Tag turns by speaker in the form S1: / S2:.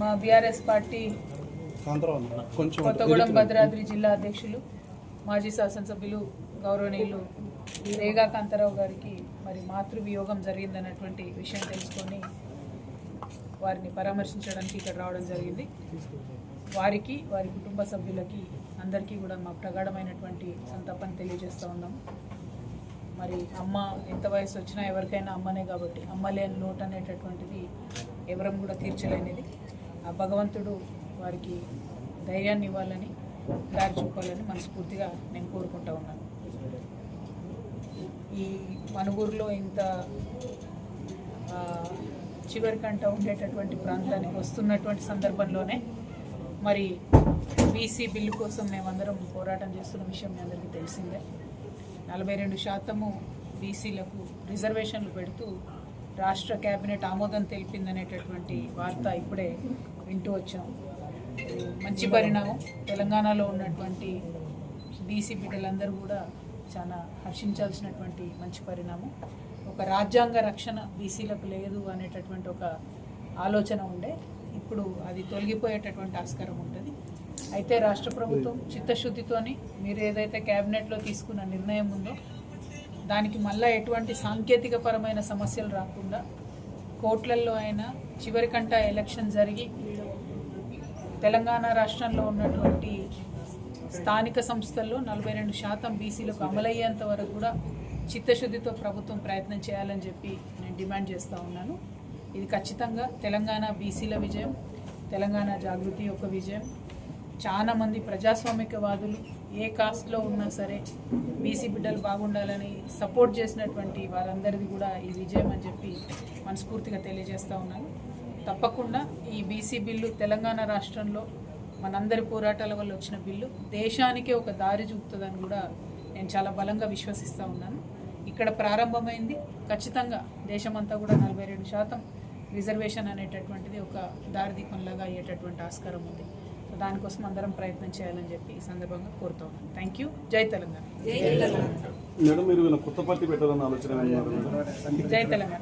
S1: మా BRS party Kothagudem Bhadradri జిల్లా అధ్యక్షులు మాజీ శాసనసభ్యులు గౌరవనీయులు రేగా కాంతారావు గారికి మరి మాతృవియోగం జరిగిందన్నటువంటి విషయం తెలుసుకొని వారిని పరామర్శించడానికి ఇక్కడ రావడం జరిగింది. వారికి వారి కుటుంబ సభ్యులకి అందరికీ కూడా మా ప్రగాఢమైనటువంటి సంతాపాన్ని తెలియజేస్తూ ఉన్నాం. మరి అమ్మ ఎంత వయసు వచ్చినా ఎవరికైనా అమ్మనే కాబట్టి అమ్మ లేని లోటు అనేటటువంటిది ఎవరం కూడా తీర్చలేనిది. ఆ భగవంతుడు వారికి ధైర్యాన్ని ఇవ్వాలని దారి చూపాలని మనస్ఫూర్తిగా నేను కోరుకుంటా ఉన్నాను. ఈ మనుగూరులో ఇంత చివరి చివరికంట ఉండేటటువంటి ప్రాంతానికి వస్తున్నటువంటి సందర్భంలోనే మరి బీసీ బిల్లు కోసం మేమందరం పోరాటం చేస్తున్న విషయం మీ అందరికీ తెలిసిందే. నలభై రెండు శాతము బీసీలకు రిజర్వేషన్లు పెడుతూ రాష్ట్ర కేబినెట్ ఆమోదం తెలిపిందనేటటువంటి వార్త ఇప్పుడే వింటూ వచ్చాం. మంచి పరిణామం. తెలంగాణలో ఉన్నటువంటి బీసీ బిడ్డలందరూ కూడా చాలా హర్షించాల్సినటువంటి మంచి పరిణామం. ఒక రాజ్యాంగ రక్షణ బీసీలకు లేదు అనేటటువంటి ఒక ఆలోచన ఉండే. ఇప్పుడు అది తొలగిపోయేటటువంటి ఆస్కారం ఉంటుంది. అయితే రాష్ట్ర ప్రభుత్వం చిత్తశుద్ధితోని మీరు ఏదైతే కేబినెట్లో తీసుకున్న నిర్ణయం ఉందో దానికి మళ్ళీ ఎటువంటి సాంకేతిక పరమైన సమస్యలు రాకుండా కోట్లల్లో అయినా చివరికంట ఎలక్షన్ జరిగి తెలంగాణ రాష్ట్రంలో ఉన్నటువంటి స్థానిక సంస్థల్లో నలభై రెండు శాతం బీసీలకు అమలయ్యేంత వరకు కూడా చిత్తశుద్ధితో ప్రభుత్వం ప్రయత్నం చేయాలని చెప్పి నేను డిమాండ్ చేస్తూ ఉన్నాను. ఇది ఖచ్చితంగా తెలంగాణ బీసీల విజయం తెలంగాణ జాగృతి యొక్క విజయం. చాలామంది ప్రజాస్వామికవాదులు ఏ కాస్ట్లో ఉన్నా సరే బీసీ బిడ్డలు బాగుండాలని సపోర్ట్ చేసినటువంటి వారందరిది కూడా ఈ విజయం అని చెప్పి మనస్ఫూర్తిగా తెలియజేస్తూ ఉన్నాను. తప్పకుండా ఈ బీసీ బిల్లు తెలంగాణ రాష్ట్రంలో మనందరి పోరాటాల వల్ల వచ్చిన బిల్లు దేశానికే ఒక దారి చూపుతుందని కూడా నేను చాలా బలంగా విశ్వసిస్తూ ఉన్నాను. ఇక్కడ ప్రారంభమైంది ఖచ్చితంగా దేశమంతా కూడా నలభై రెండు శాతం రిజర్వేషన్ అనేటటువంటిది ఒక దారిదీపంలాగా అయ్యేటటువంటి ఆస్కారం ఉంది. సో దానికోసం అందరం ప్రయత్నం చేయాలని చెప్పి ఈ సందర్భంగా కోరుతా ఉన్నాను థ్యాంక్ యూ జై తెలంగాణ.
S2: మేడం మీరు కొత్త పార్టీ పెట్టాలన్న ఆలోచన
S1: జై తెలంగాణ.